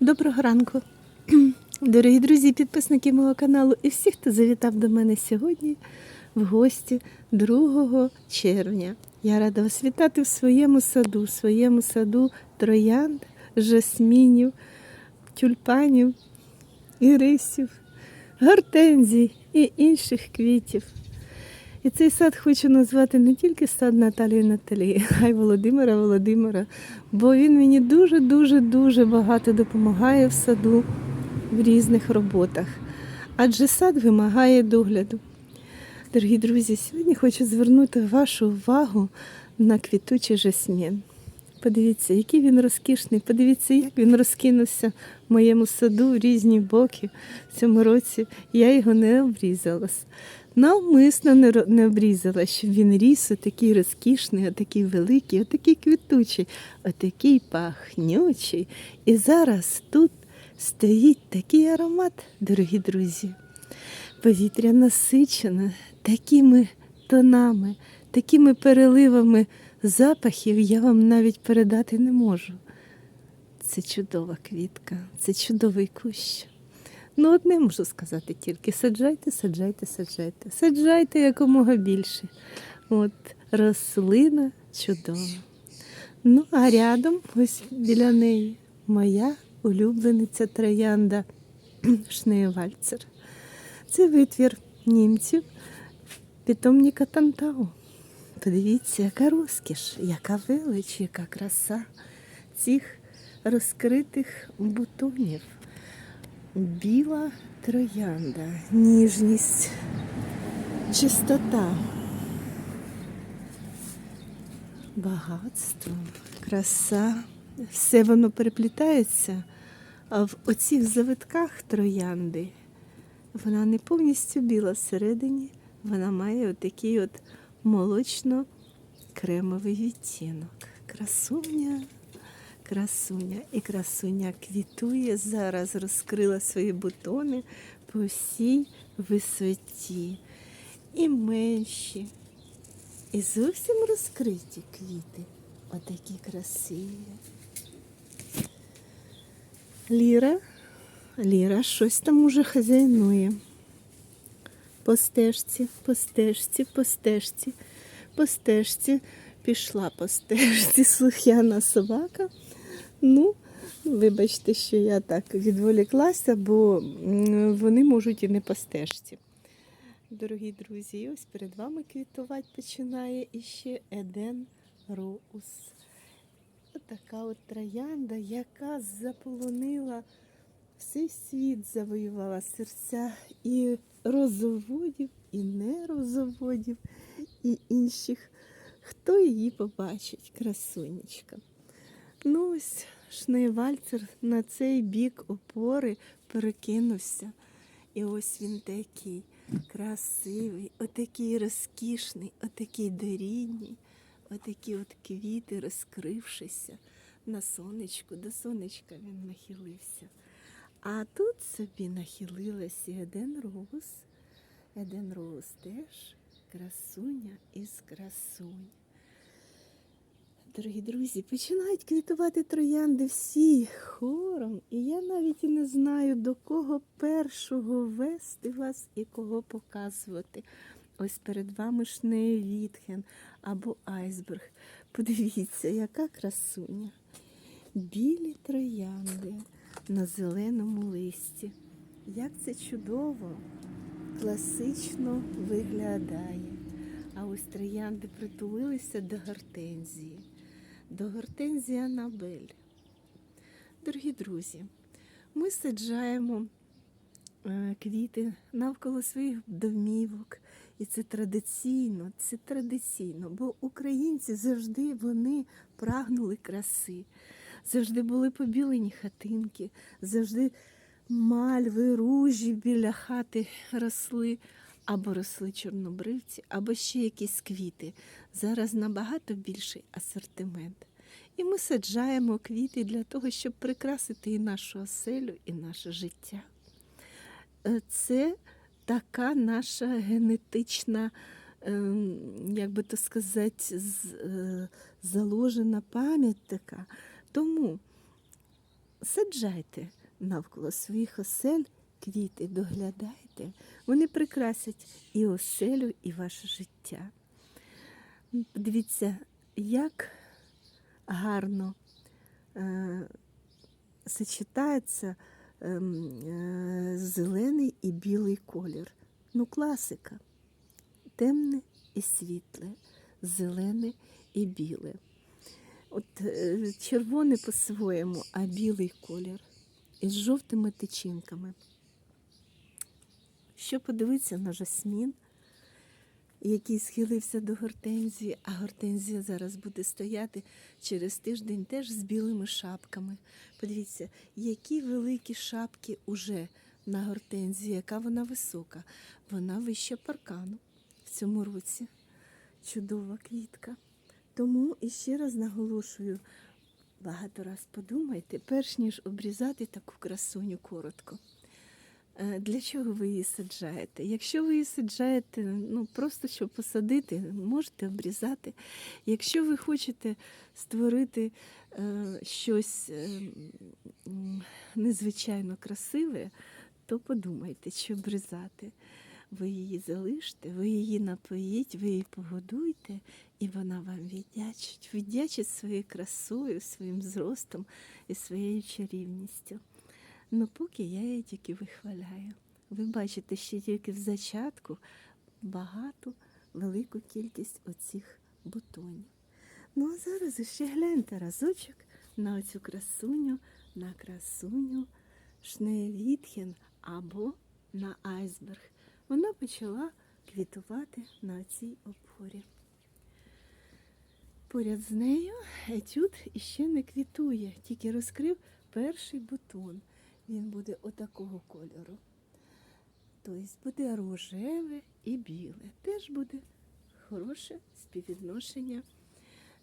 Доброго ранку, дорогі друзі, підписники мого каналу і всі, хто завітав до мене сьогодні в гості 2 червня. Я рада вас вітати в своєму саду, в своєму саду троянд, жасмінів, тюльпанів, ірисів, гортензій і інших квітів. І цей сад хочу назвати не тільки сад Наталії Наталії, а й Володимира Володимира, бо він мені дуже-дуже дуже багато допомагає в саду в різних роботах. Адже сад вимагає догляду. Дорогі друзі, сьогодні хочу звернути вашу увагу на квітучий жасмін. Подивіться, який він розкішний, подивіться, як він розкинувся в моєму саду в різні боки в цьому році. Я його не обрізала. Навмисно не, не обрізала, щоб він ріс отакий розкішний, отакий великий, отакий квітучий, отакий пахнючий. І зараз тут стоїть такий аромат, дорогі друзі. Повітря насичене такими тонами, такими переливами запахів я вам навіть передати не можу. Це чудова квітка, це чудовий кущ. Ну, одне можу сказати тільки: саджайте, саджайте, саджайте. Саджайте якомога більше. От рослина чудова. Ну, а рядом, ось біля неї, моя улюблениця троянда Шнеєвальцер. Це витвір німців питомника Тантау. Подивіться, яка розкіш, яка велич, яка краса цих розкритих бутонів. Біла троянда, ніжність, чистота, багатство, краса. Все воно переплітається, а в оцих завитках троянди вона не повністю біла всередині, вона має отакий от молочно-кремовий відтінок. Красуня, красуня. І красуня квітує зараз, розкрила свої бутони по всій висоті. І менші, і зовсім розкриті квіти. Отакі красиві. Ліра, Ліра щось там уже хазяйнує. По стежці, по стежці, по стежці, по стежці, пішла по стежці слух'яна собака. Ну, вибачте, що я так відволіклася, бо вони можуть і не по стежці. Дорогі друзі, ось перед вами квітувати починає іще Еден Роуз. Така от троянда, яка заполонила всей світ, завоювала серця і розоводів, і нерозоводів, і інших. Хто її побачить, красунечка. Ну ось Шнейвальцер на цей бік опори перекинувся. І ось він такий красивий, отакий розкішний, отакий дорідній, отакі от квіти, розкрившися на сонечку, до сонечка він нахилився. А тут собі нахилилася Еден Роуз. Еден Роуз теж красуня із красунь. Дорогі друзі, починають квітувати троянди всі хором, і я навіть і не знаю, до кого першого вести вас і кого показувати. Ось перед вами Шнеєвітхен або айсберг. Подивіться, яка красуня. Білі троянди на зеленому листі. Як це чудово, класично виглядає. А ось троянди притулилися до гортензії, до гортензії Анабель. Дорогі друзі, ми саджаємо е, квіти навколо своїх домівок. І це традиційно, це традиційно, бо українці завжди вони прагнули краси, завжди були побілені хатинки, завжди мальви, ружі біля хати росли, або росли чорнобривці, або ще якісь квіти. Зараз набагато більший асортимент. І ми саджаємо квіти для того, щоб прикрасити і нашу оселю, і наше життя. Е, Це така наша генетична, ем, як би то сказати, е, заложена пам'ять така. Тому саджайте навколо своїх осель квіти, доглядайте. Вони прикрасять і оселю, і ваше життя. Дивіться, як гарно е, сочетається ем, е, зелений і білий колір. Ну, класика. Темне і світле, зелене і біле. От е, червоне по-своєму, а білий колір із жовтими тичинками. Що подивитися на жасмін, який схилився до гортензії, а гортензія зараз буде стояти через тиждень теж з білими шапками. Подивіться, які великі шапки уже на гортензії, яка вона висока. Вона вища паркану в цьому році. Чудова квітка. Тому іще раз наголошую, багато раз подумайте, перш ніж обрізати таку красуню коротко. Е, Для чого ви її саджаєте? Якщо ви її саджаєте, ну просто щоб посадити, можете обрізати. Якщо ви хочете створити е, щось е, незвичайно красиве, то подумайте, чи обрізати. Ви її залиште, ви її напоїть, ви її погодуйте, і вона вам віддячить. Віддячить своєю красою, своїм зростом і своєю чарівністю. Ну, поки я її тільки вихваляю. Ви бачите, ще тільки в зачатку багату, велику кількість оцих бутонів. Ну, а зараз ще гляньте разочок на оцю красуню, на красуню Шнеевітхен або на айсберг. Вона почала квітувати на цій опорі. Поряд з нею етюд іще не квітує, тільки розкрив перший бутон. Він буде отакого кольору. Тобто буде рожеве і біле. Теж буде хороше співвідношення,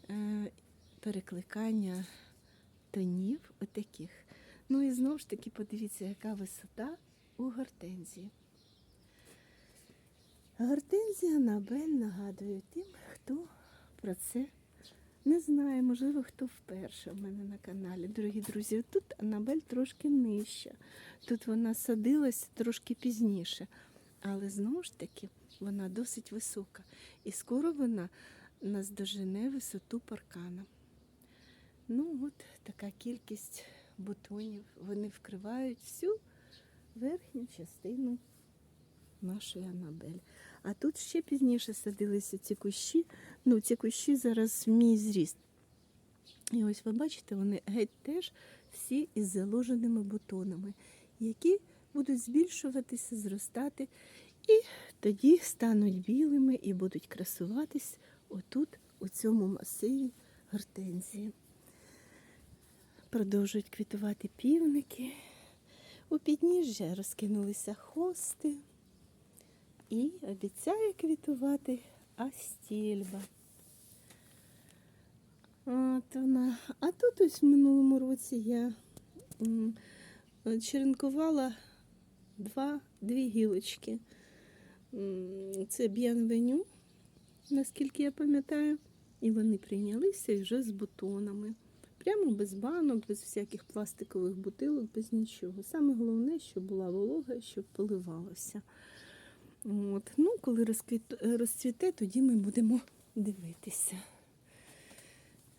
е, перекликання тонів отаких. Ну і знову ж таки подивіться, яка висота у гортензії. Гортензія Набель нагадує тим, хто про це не знає, можливо, хто вперше в мене на каналі. Дорогі друзі, тут Анабель трошки нижча. Тут вона садилася трошки пізніше. Але знову ж таки вона досить висока. І скоро вона наздожене висоту паркана. Ну, от така кількість бутонів. Вони вкривають всю верхню частину нашої Анабель. А тут ще пізніше садилися ці кущі. Ну, ці кущі зараз в мій зріст. І ось ви бачите, вони геть теж всі із заложеними бутонами, які будуть збільшуватися, зростати, і тоді стануть білими і будуть красуватись отут, у цьому масиві гортензії. Продовжують квітувати півники. У підніжжя розкинулися хости. І обіцяє квітувати астільба. От вона. А тут ось в минулому році я черенкувала два, дві гілочки. Це б'янвеню, наскільки я пам'ятаю, і вони прийнялися вже з бутонами. Прямо без банок, без всяких пластикових бутилок, без нічого. Саме головне, щоб була волога, щоб поливалося. От. Ну, коли розцвіте, тоді ми будемо дивитися.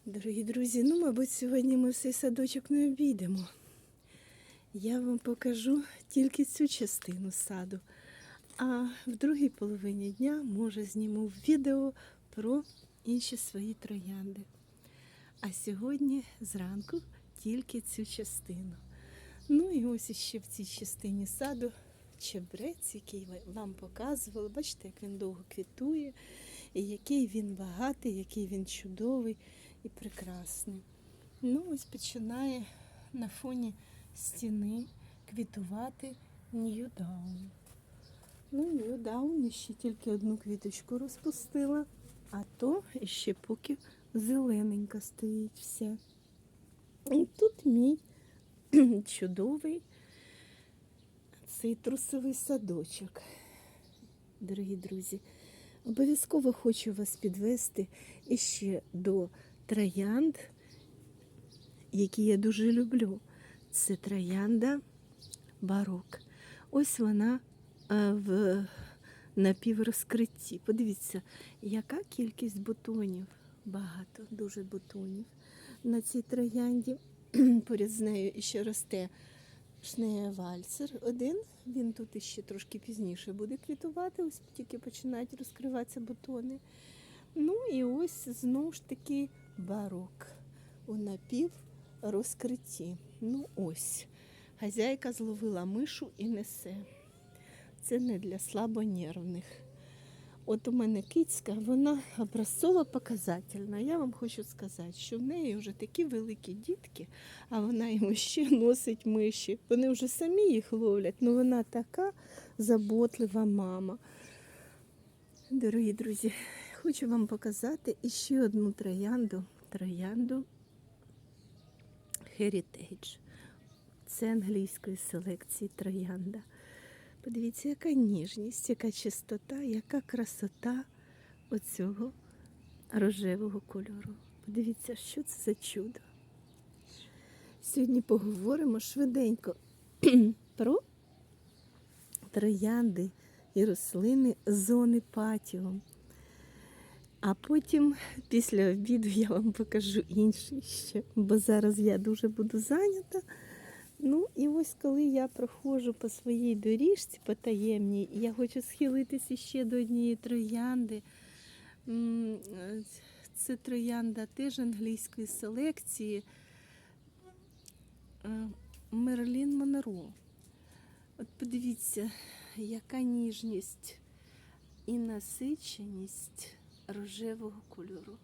Дорогі друзі, ну, мабуть, сьогодні ми цей садочок не обійдемо. Я вам покажу тільки цю частину саду. А в другій половині дня, може, зніму відео про інші свої троянди. А сьогодні зранку тільки цю частину. Ну і ось іще в цій частині саду чебрець, який вам показували. Бачите, як він довго квітує, і який він багатий, який він чудовий і прекрасний. Ну, ось починає на фоні стіни квітувати Ньюдаун. Ну, Ньюдаун ще тільки одну квіточку розпустила, а то ще поки зелененька стоїть вся. І тут мій чудовий цитрусовий садочок. Дорогі друзі, обов'язково хочу вас підвести іще до троянд, які я дуже люблю. Це троянда барок. Ось вона е, в напіврозкритті. Подивіться, яка кількість бутонів. Багато, дуже бутонів. На цій троянді поряд з нею іще росте шнея вальцер. Один, він тут іще трошки пізніше буде квітувати, ось тільки починають розкриватися бутони. Ну і ось знову ж таки барок у напів розкритті. Ну ось. Хазяйка зловила мишу і несе. Це не для слабонервних. От у мене кицька, вона образцово показательна. Я вам хочу сказати, що в неї вже такі великі дітки, а вона йому ще носить миші. Вони вже самі їх ловлять. Ну вона така заботлива мама. Дорогі друзі, хочу вам показати іще одну троянду. Троянду Heritage. Це англійської селекції троянда. Подивіться, яка ніжність, яка чистота, яка красота оцього рожевого кольору. Подивіться, що це за чудо. Сьогодні поговоримо швиденько про троянди і рослини зони патіо. А потім після обіду я вам покажу інші ще, бо зараз я дуже буду зайнята. Ну і ось коли я проходжу по своїй доріжці потаємній, я хочу схилитися ще до однієї троянди. Це троянда теж англійської селекції е, Мерлін Монро. От подивіться, яка ніжність і насиченість рожевого кольору.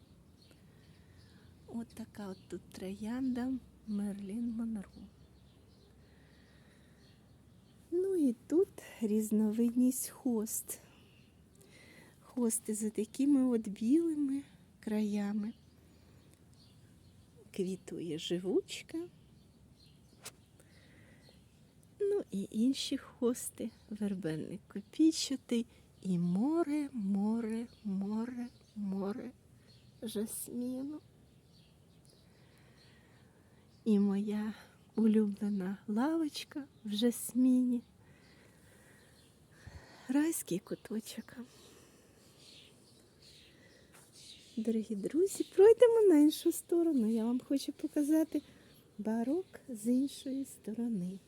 От така от тут троянда Мерлін Монро. Ну і тут різновидність хост. Хости за такими от білими краями. Квітує живучка. Ну і інші хости, вербенник копійчатий і море, море, море, море жасміну. І моя улюблена лавочка в жасміні. Райський куточок. Дорогі друзі, пройдемо на іншу сторону. Я вам хочу показати барок з іншої сторони.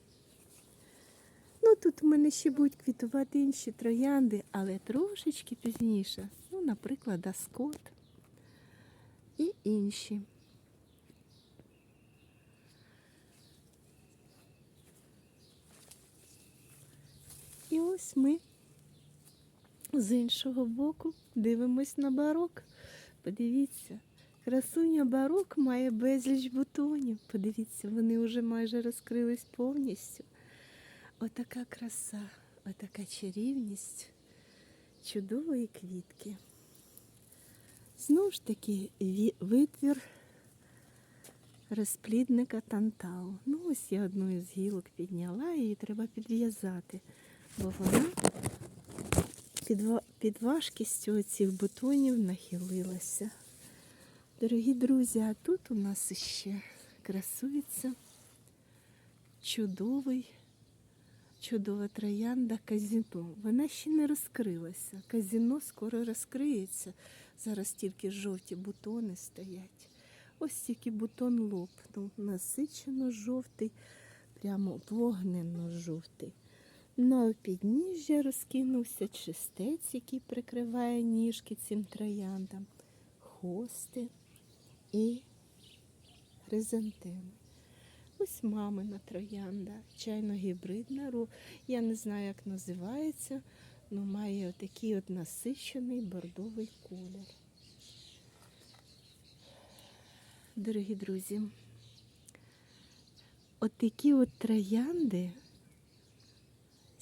Ну, тут у мене ще будуть квітувати інші троянди, але трошечки пізніше. Ну, наприклад, аскот і інші. І ось ми з іншого боку дивимось на барок. Подивіться, красуня барок має безліч бутонів. Подивіться, вони вже майже розкрились повністю. Отака краса, отака чарівність чудової квітки. Знову ж таки, витвір розплідника тантау. Ну, ось я одну із гілок підняла, її треба підв'язати, бо вона під, під важкістю цих бутонів нахилилася. Дорогі друзі, а тут у нас ще красується чудовий, чудова троянда казіно. Вона ще не розкрилася. Казіно скоро розкриється. Зараз тільки жовті бутони стоять. Ось тільки бутон лопнув. Насичено жовтий, прямо вогненно жовтий. На підніжжя розкинувся чистець, який прикриває ніжки цим трояндам, хости і хризантеми. Ось мамина троянда, чайно-гібридна. ру- Я не знаю, як називається, але має отакий от насичений бордовий колір. Дорогі друзі, от от троянди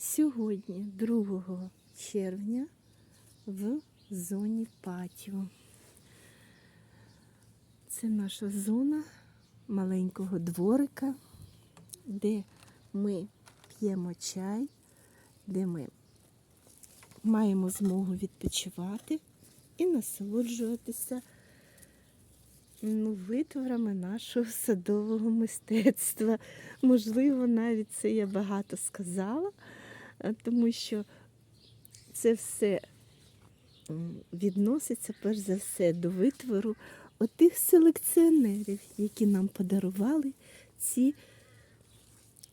сьогодні, 2 червня, в зоні патіо. Це наша зона маленького дворика, де ми п'ємо чай, де ми маємо змогу відпочивати і насолоджуватися ну, витворами нашого садового мистецтва. Можливо, навіть це я багато сказала, тому що це все відноситься перш за все до витвору отих селекціонерів, які нам подарували ці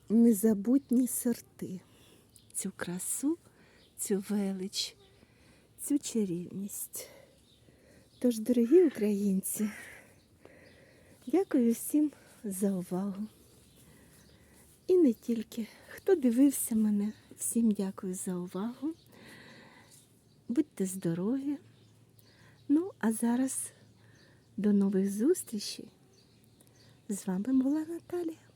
незабутні сорти, цю красу, цю велич, цю чарівність. Тож, дорогі українці, дякую всім за увагу. І не тільки, хто дивився мене, всім дякую за увагу. Будьте здорові. Ну, а зараз до нових зустрічей. З вами була Наталія.